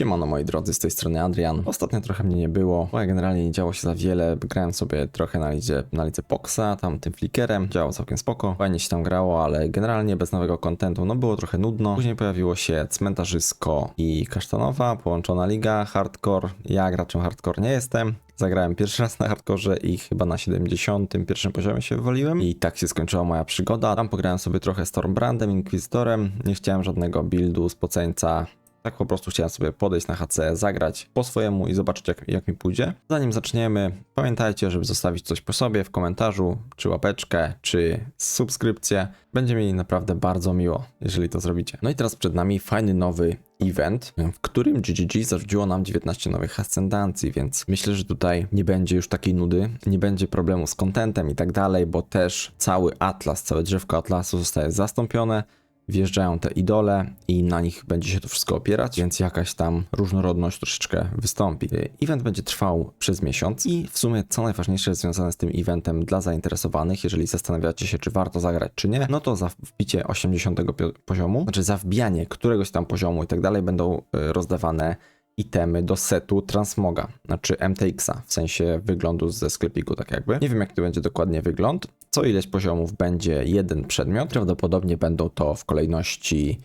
Siemano moi drodzy, z tej strony Adrian. Ostatnio trochę mnie nie było, bo ja generalnie nie działo się za wiele. Grałem sobie trochę na lidze, na lidze Poxa, tam tym flickerem, działało całkiem spoko. Fajnie się tam grało, ale generalnie bez nowego kontentu, no było trochę nudno. Później pojawiło się Cmentarzysko i Kasztanowa, połączona liga, hardcore. Ja graczem hardcore nie jestem. Zagrałem pierwszy raz na hardkorze i chyba na 71 poziomie się wywaliłem. I tak się skończyła moja przygoda. Tam pograłem sobie trochę Stormbrandem, Inquisitorem. Nie chciałem żadnego buildu z poceńca. Tak po prostu chciałem sobie podejść na HC, zagrać po swojemu i zobaczyć jak, jak mi pójdzie. Zanim zaczniemy, pamiętajcie, żeby zostawić coś po sobie w komentarzu, czy łapeczkę, czy subskrypcję. Będzie mi naprawdę bardzo miło, jeżeli to zrobicie. No i teraz przed nami fajny nowy event, w którym GGG zarzuciło nam 19 nowych ascendancji, więc myślę, że tutaj nie będzie już takiej nudy, nie będzie problemu z contentem i tak dalej, bo też cały atlas, całe drzewko atlasu zostaje zastąpione wjeżdżają te idole i na nich będzie się to wszystko opierać, więc jakaś tam różnorodność troszeczkę wystąpi. Event będzie trwał przez miesiąc i w sumie co najważniejsze związane z tym eventem dla zainteresowanych, jeżeli zastanawiacie się, czy warto zagrać, czy nie, no to za wbicie 80 poziomu, znaczy za wbijanie któregoś tam poziomu i tak dalej będą y, rozdawane itemy do setu Transmoga, znaczy MTX-a, w sensie wyglądu ze sklepiku, tak jakby. Nie wiem, jak to będzie dokładnie wygląd. Co ileś poziomów będzie jeden przedmiot. Prawdopodobnie będą to w kolejności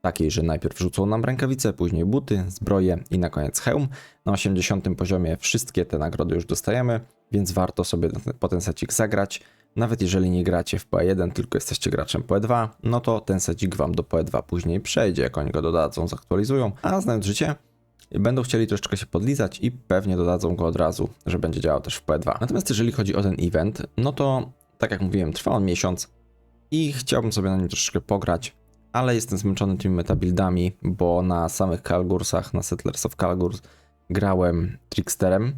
takiej, że najpierw rzucą nam rękawice, później buty, zbroje i na koniec hełm. Na 80 poziomie wszystkie te nagrody już dostajemy, więc warto sobie po ten secik zagrać. Nawet jeżeli nie gracie w PE1, tylko jesteście graczem PE2, no to ten secik wam do PE2 później przejdzie, jak oni go dodadzą, zaktualizują. A znając życie, będą chcieli troszeczkę się podlizać i pewnie dodadzą go od razu, że będzie działał też w P2. Natomiast jeżeli chodzi o ten event, no to tak jak mówiłem, trwa on miesiąc i chciałbym sobie na nim troszeczkę pograć, ale jestem zmęczony tymi metabuildami, bo na samych Kalgursach, na Settlers of Kalgurs grałem Tricksterem.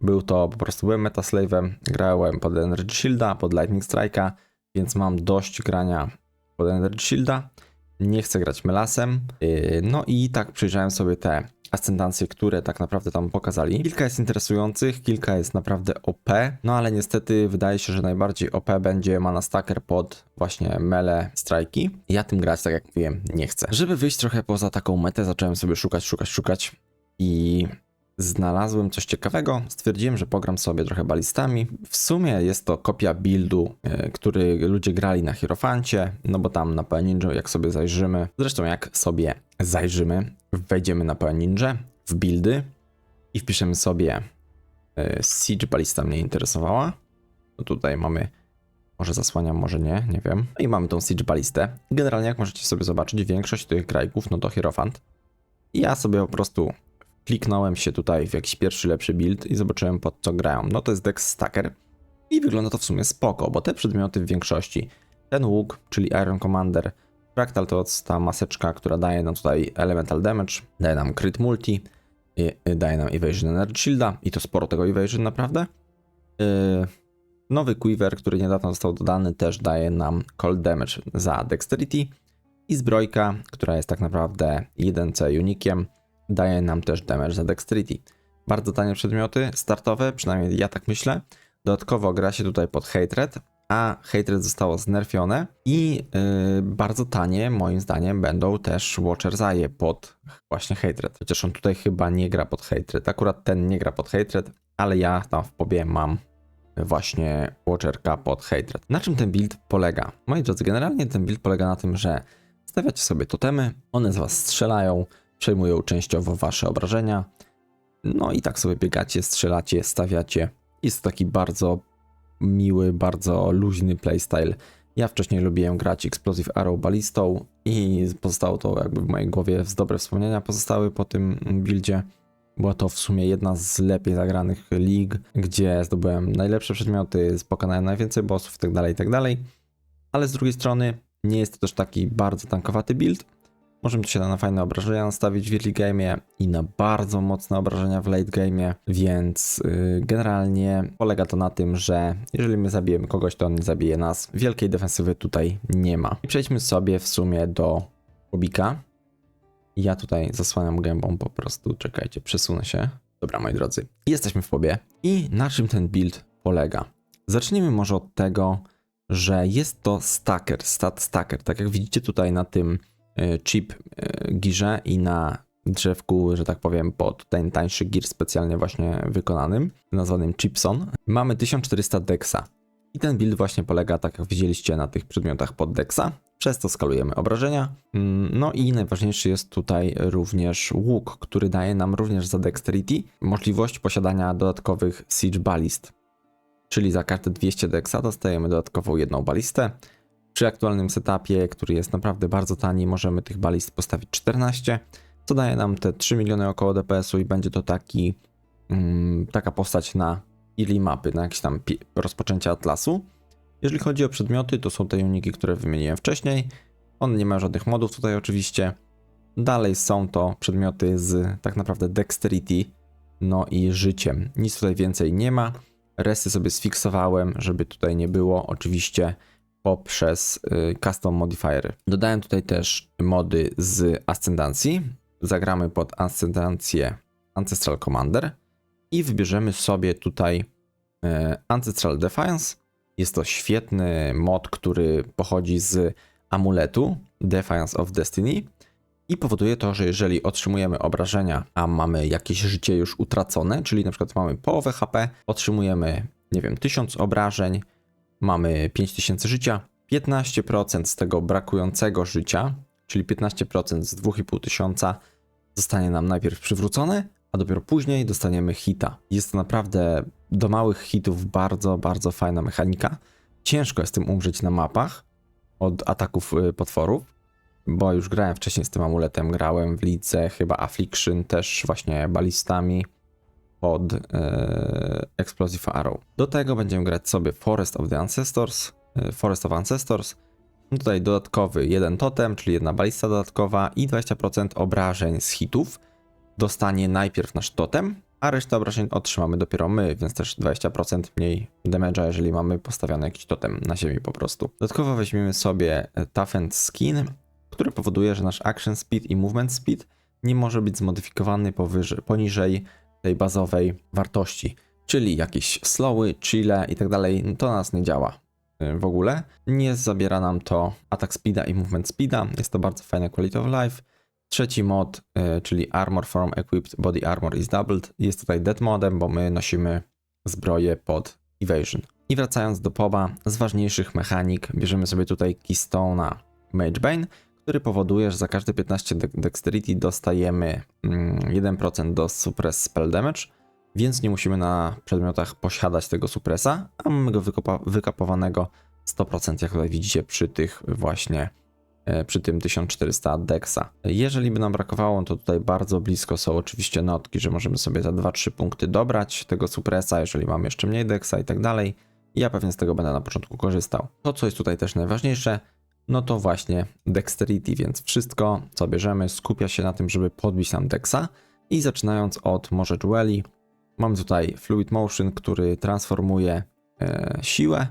Był to po prostu byłem metaslave'em, grałem pod Energy Shielda, pod Lightning Strike'a, więc mam dość grania pod Energy Shielda. Nie chcę grać Melasem. Yy, no i tak przyjrzałem sobie te ascendancje, które tak naprawdę tam pokazali. Kilka jest interesujących, kilka jest naprawdę OP, no ale niestety wydaje się, że najbardziej OP będzie Mana Stacker pod właśnie mele strajki. Ja tym grać, tak jak mówiłem, nie chcę. Żeby wyjść trochę poza taką metę, zacząłem sobie szukać, szukać, szukać i znalazłem coś ciekawego. Stwierdziłem, że pogram sobie trochę balistami. W sumie jest to kopia buildu, e, który ludzie grali na Hierofancie, no bo tam na Ninja, jak sobie zajrzymy, zresztą jak sobie zajrzymy, wejdziemy na Ninja w buildy i wpiszemy sobie e, Siege Balista mnie interesowała. No tutaj mamy, może zasłaniam, może nie, nie wiem. I mamy tą Siege Balistę. Generalnie jak możecie sobie zobaczyć, większość tych grajków no to Hierofant. Ja sobie po prostu kliknąłem się tutaj w jakiś pierwszy lepszy build i zobaczyłem pod co grają. No to jest Dex Stacker i wygląda to w sumie spoko, bo te przedmioty w większości, ten łuk, czyli Iron Commander, Fractal to jest ta maseczka, która daje nam tutaj Elemental Damage, daje nam Crit Multi, daje nam Evasion Energy Shielda i to sporo tego Evasion naprawdę. Yy, nowy Quiver, który niedawno został dodany, też daje nam Cold Damage za Dexterity i zbrojka, która jest tak naprawdę 1C unikiem, daje nam też damage za dexterity. Bardzo tanie przedmioty startowe, przynajmniej ja tak myślę. Dodatkowo gra się tutaj pod hatred, a hatred zostało znerfione i yy, bardzo tanie moim zdaniem będą też Watcher Zaje pod właśnie hatred. Chociaż on tutaj chyba nie gra pod hatred. Akurat ten nie gra pod hatred, ale ja tam w pobie mam właśnie Watcherka pod hatred. Na czym ten build polega? Moi drodzy, generalnie ten build polega na tym, że stawiacie sobie totemy, one z was strzelają, przejmują częściowo wasze obrażenia. No i tak sobie biegacie, strzelacie, stawiacie. Jest to taki bardzo miły, bardzo luźny playstyle. Ja wcześniej lubiłem grać Explosive Arrow Ballistą i pozostało to jakby w mojej głowie dobre wspomnienia pozostały po tym buildzie. Była to w sumie jedna z lepiej zagranych lig, gdzie zdobyłem najlepsze przedmioty, pokonałem najwięcej bossów itd., tak itd. Tak Ale z drugiej strony nie jest to też taki bardzo tankowaty build, Możemy się na fajne obrażenia nastawić w early game i na bardzo mocne obrażenia w late game, więc yy, generalnie polega to na tym, że jeżeli my zabijemy kogoś, to on nie zabije nas. Wielkiej defensywy tutaj nie ma. I przejdźmy sobie w sumie do Bobika. Ja tutaj zasłaniam gębą po prostu, czekajcie, przesunę się. Dobra, moi drodzy, jesteśmy w pobie. I na czym ten build polega? Zacznijmy może od tego, że jest to stacker, stat stacker. Tak jak widzicie tutaj na tym chip e, girze i na drzewku, że tak powiem, pod ten tańszy gear specjalnie właśnie wykonanym, nazwanym Chipson. Mamy 1400 dexa. I ten build właśnie polega, tak jak widzieliście, na tych przedmiotach pod dexa. Przez to skalujemy obrażenia. Mm, No i najważniejszy jest tutaj również łuk, który daje nam również za dexterity możliwość posiadania dodatkowych siege ballist. Czyli za każde 200 dexa dostajemy dodatkową jedną balistę. Przy aktualnym setupie, który jest naprawdę bardzo tani, możemy tych balist postawić 14, co daje nam te 3 miliony około DPS-u i będzie to taki, mm, taka postać na early mapy, na jakieś tam rozpoczęcie atlasu. Jeżeli chodzi o przedmioty, to są te uniki, które wymieniłem wcześniej. On nie ma żadnych modów tutaj oczywiście. Dalej są to przedmioty z tak naprawdę dexterity, no i życiem. Nic tutaj więcej nie ma. Resty sobie sfiksowałem, żeby tutaj nie było, oczywiście poprzez y, custom modifier. Dodałem tutaj też mody z ascendancji. Zagramy pod ascendancję Ancestral Commander i wybierzemy sobie tutaj e, Ancestral Defiance. Jest to świetny mod, który pochodzi z amuletu Defiance of Destiny i powoduje to, że jeżeli otrzymujemy obrażenia, a mamy jakieś życie już utracone, czyli na przykład mamy połowę HP, otrzymujemy, nie wiem, 1000 obrażeń, mamy 5000 życia, 15% z tego brakującego życia, czyli 15% z 2500 zostanie nam najpierw przywrócone, a dopiero później dostaniemy hita. Jest to naprawdę do małych hitów bardzo, bardzo fajna mechanika. Ciężko jest tym umrzeć na mapach od ataków y, potworów, bo już grałem wcześniej z tym amuletem, grałem w lidze, chyba Affliction, też właśnie balistami pod e, Explosive Arrow. Do tego będziemy grać sobie Forest of the Ancestors, e, Forest of Ancestors. No Tutaj dodatkowy jeden totem, czyli jedna balista dodatkowa i 20% obrażeń z hitów dostanie najpierw nasz totem, a resztę obrażeń otrzymamy dopiero my, więc też 20% mniej damage'a, jeżeli mamy postawiony jakiś totem na ziemi po prostu. Dodatkowo weźmiemy sobie e, Toughened Skin, który powoduje, że nasz action speed i movement speed nie może być zmodyfikowany powyżej, poniżej tej bazowej wartości, czyli jakieś slowy, chile i tak dalej, no to na nas nie działa y, w ogóle. Nie zabiera nam to attack speeda i movement speeda, jest to bardzo fajne quality of life. Trzeci mod, y, czyli Armor from Equipped Body Armor is doubled, jest tutaj dead modem, bo my nosimy zbroję pod evasion. I wracając do poba, z ważniejszych mechanik bierzemy sobie tutaj Keystone'a Magebane, który powoduje, że za każde 15 de- dexterity dostajemy mm, 1% do suppress spell damage, więc nie musimy na przedmiotach posiadać tego suppressa, a mamy go wykapowanego 100%, jak tutaj widzicie przy tych właśnie e, przy tym 1400 dexa. Jeżeli by nam brakowało, to tutaj bardzo blisko są oczywiście notki, że możemy sobie za 2-3 punkty dobrać tego suppressa, jeżeli mamy jeszcze mniej dexa i tak dalej. Ja pewnie z tego będę na początku korzystał. To, co jest tutaj też najważniejsze, no to właśnie dexterity, więc wszystko, co bierzemy, skupia się na tym, żeby podbić nam dexa. I zaczynając od może jeweli, mamy tutaj fluid motion, który transformuje e, siłę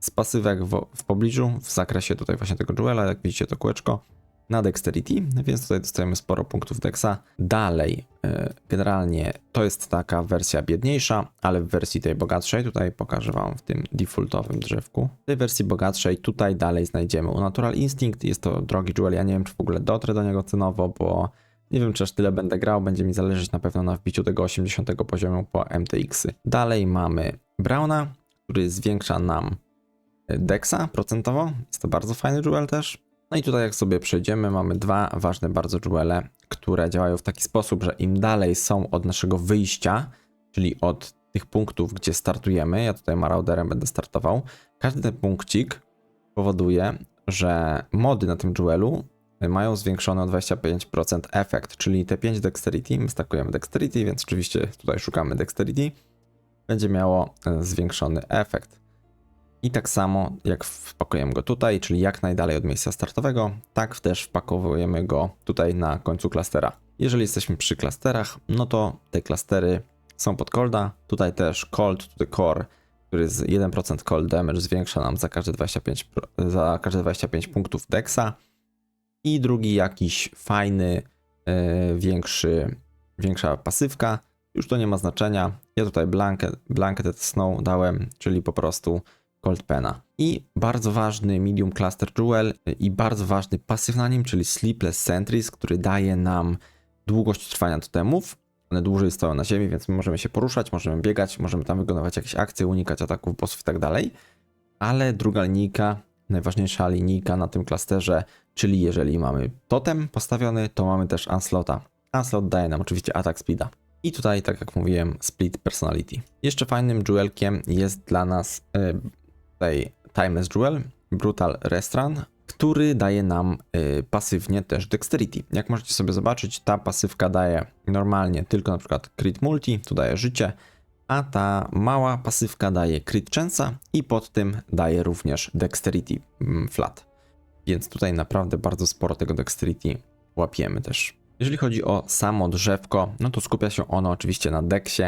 z pasywek w, w pobliżu, w zakresie tutaj właśnie tego jewela, jak widzicie to kółeczko, na dexterity, więc tutaj dostajemy sporo punktów dexa. Dalej, e, generalnie to jest taka wersja biedniejsza, ale w wersji tej bogatszej, tutaj pokażę Wam w tym defaultowym drzewku. W tej wersji bogatszej tutaj dalej znajdziemy Unnatural Instinct, jest to drogi jewel, ja nie wiem czy w ogóle dotrę do niego cenowo, bo nie wiem czy aż tyle będę grał, będzie mi zależeć na pewno na wbiciu tego 80 poziomu po MTX-y. Dalej mamy Browna, który zwiększa nam Dexa procentowo, jest to bardzo fajny jewel też. No i tutaj jak sobie przejdziemy, mamy dwa ważne bardzo jewele, które działają w taki sposób, że im dalej są od naszego wyjścia, czyli od tych punktów, gdzie startujemy, ja tutaj Marauderem będę startował, każdy ten punkcik powoduje, że mody na tym jewelu mają zwiększony o 25% efekt, czyli te 5 dexterity, my stakujemy dexterity, więc oczywiście tutaj szukamy dexterity, będzie miało e, zwiększony efekt. I tak samo jak wpakujemy go tutaj, czyli jak najdalej od miejsca startowego, tak też wpakowujemy go tutaj na końcu klastera. Jeżeli jesteśmy przy klasterach, no to te klastery są pod colda. Tutaj też cold to the core, który z 1% cold damage zwiększa nam za każde 25, pro- za każde 25 punktów dexa. I drugi jakiś fajny, yy, większy, większa pasywka. Już to nie ma znaczenia. Ja tutaj blanket, blanketed snow dałem, czyli po prostu Cold Pena. I bardzo ważny medium cluster jewel i bardzo ważny pasyw na nim, czyli Sleepless Sentries, który daje nam długość trwania totemów. One dłużej stoją na ziemi, więc my możemy się poruszać, możemy biegać, możemy tam wykonywać jakieś akcje, unikać ataków bossów i tak dalej. Ale druga linijka, najważniejsza linijka na tym klasterze, czyli jeżeli mamy totem postawiony, to mamy też Unslota. Unslot daje nam oczywiście atak speeda. I tutaj, tak jak mówiłem, split personality. Jeszcze fajnym jewelkiem jest dla nas tutaj Timeless Jewel, Brutal Restaurant, który daje nam y, pasywnie też Dexterity. Jak możecie sobie zobaczyć, ta pasywka daje normalnie tylko na przykład Crit Multi, tu daje życie, a ta mała pasywka daje Crit Chance'a i pod tym daje również Dexterity mm, Flat. Więc tutaj naprawdę bardzo sporo tego Dexterity łapiemy też. Jeżeli chodzi o samo drzewko, no to skupia się ono oczywiście na deksie,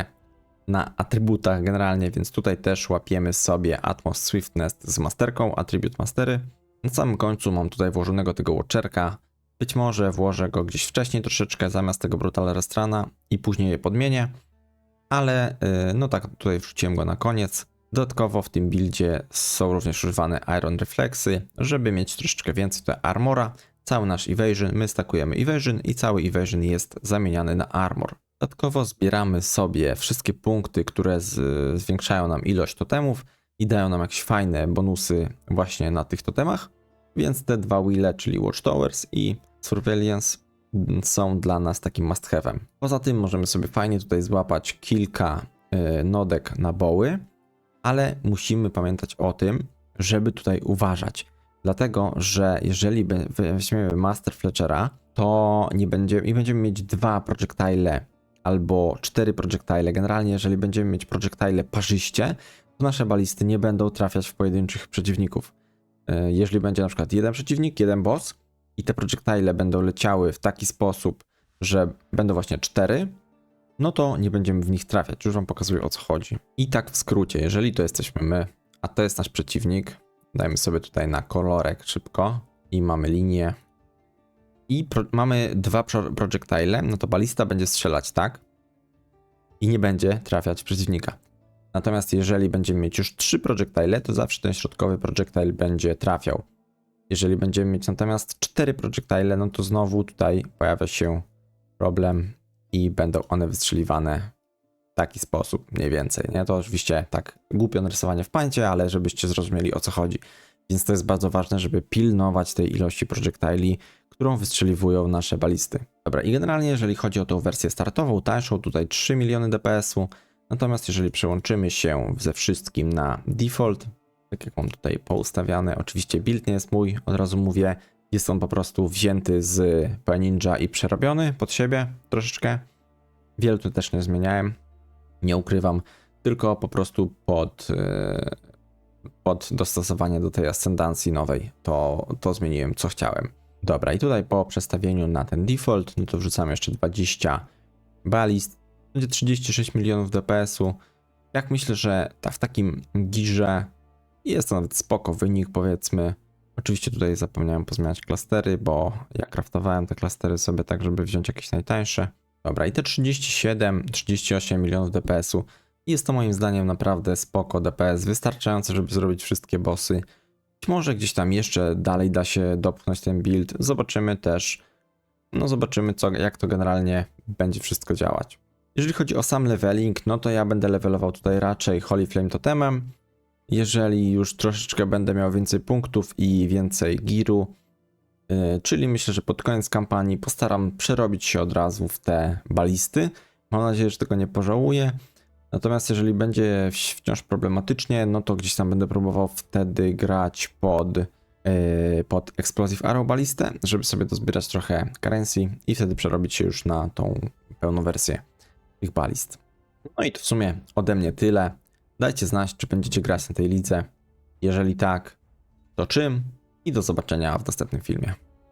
na atrybutach generalnie, więc tutaj też łapiemy sobie Atmos Swiftness z masterką, Attribute Mastery. Na samym końcu mam tutaj włożonego tego watcherka. Być może włożę go gdzieś wcześniej troszeczkę zamiast tego Brutal Restrana i później je podmienię. Ale yy, no tak, tutaj wrzuciłem go na koniec. Dodatkowo w tym buildzie są również używane Iron Reflexy, żeby mieć troszeczkę więcej tutaj armora. Cały nasz evasion, my stakujemy evasion i cały evasion jest zamieniany na armor. Dodatkowo zbieramy sobie wszystkie punkty, które z, zwiększają nam ilość totemów i dają nam jakieś fajne bonusy właśnie na tych totemach. Więc te dwa wheele, czyli Watchtowers i Surveillance mm, są dla nas takim must have'em. Poza tym możemy sobie fajnie tutaj złapać kilka y, nodek na boły, ale musimy pamiętać o tym, żeby tutaj uważać. Dlatego, że jeżeli weźmiemy Master Fletchera, to nie będzie, i będziemy mieć dwa projectile albo cztery projectile. Generalnie, jeżeli będziemy mieć projectile parzyście, to nasze balisty nie będą trafiać w pojedynczych przeciwników. E, jeżeli będzie na przykład jeden przeciwnik, jeden boss i te projectile będą leciały w taki sposób, że będą właśnie cztery, no to nie będziemy w nich trafiać. Już wam pokazuję o co chodzi. I tak w skrócie, jeżeli to jesteśmy my, a to jest nasz przeciwnik, dajmy sobie tutaj na kolorek szybko i mamy linię i pro mamy dwa pro projectile, no to balista będzie strzelać tak i nie będzie trafiać przeciwnika. Natomiast jeżeli będziemy mieć już trzy projectile, to zawsze ten środkowy projectile będzie trafiał. Jeżeli będziemy mieć natomiast cztery projectile, no to znowu tutaj pojawia się problem i będą one wystrzeliwane w taki sposób mniej więcej. Nie? To oczywiście tak głupio narysowanie w pańcie, ale żebyście zrozumieli o co chodzi. Więc to jest bardzo ważne, żeby pilnować tej ilości projectili, którą wystrzeliwują nasze balisty. Dobra, i generalnie jeżeli chodzi o tą wersję startową, tańszą, tutaj 3 miliony DPS-u, natomiast jeżeli przełączymy się ze wszystkim na default, tak jak mam tutaj poustawiane, oczywiście build nie jest mój, od razu mówię, jest on po prostu wzięty z Ninja i przerobiony pod siebie troszeczkę. Wiele tu też nie zmieniałem, nie ukrywam, tylko po prostu pod, e, pod dostosowanie do tej ascendancji nowej to, to zmieniłem co chciałem. Dobra, i tutaj po przestawieniu na ten default, no to wrzucamy jeszcze 20 balist, będzie 36 milionów DPS-u. Jak myślę, że ta w takim girze jest to nawet spoko wynik, powiedzmy. Oczywiście tutaj zapomniałem pozmieniać klastery, bo ja kraftowałem te klastery sobie tak, żeby wziąć jakieś najtańsze. Dobra, i te 37, 38 milionów DPS-u jest to moim zdaniem naprawdę spoko DPS, wystarczające, żeby zrobić wszystkie bossy. Może gdzieś tam jeszcze dalej da się dopchnąć ten build. Zobaczymy też, no zobaczymy co, jak to generalnie będzie wszystko działać. Jeżeli chodzi o sam leveling, no to ja będę levelował tutaj raczej Holy Flame Totemem. Jeżeli już troszeczkę będę miał więcej punktów i więcej giru, yy, czyli myślę, że pod koniec kampanii postaram przerobić się od razu w te balisty. Mam nadzieję, że tego nie pożałuję. Natomiast jeżeli będzie wciąż problematycznie, no to gdzieś tam będę próbował wtedy grać pod, yy, pod Explosive Arrow balistę, żeby sobie dozbierać trochę currency i wtedy przerobić się już na tą pełną wersję tych balist. No i to w sumie ode mnie tyle. Dajcie znać, czy będziecie grać na tej lidze. Jeżeli tak, to czym? I do zobaczenia w następnym filmie.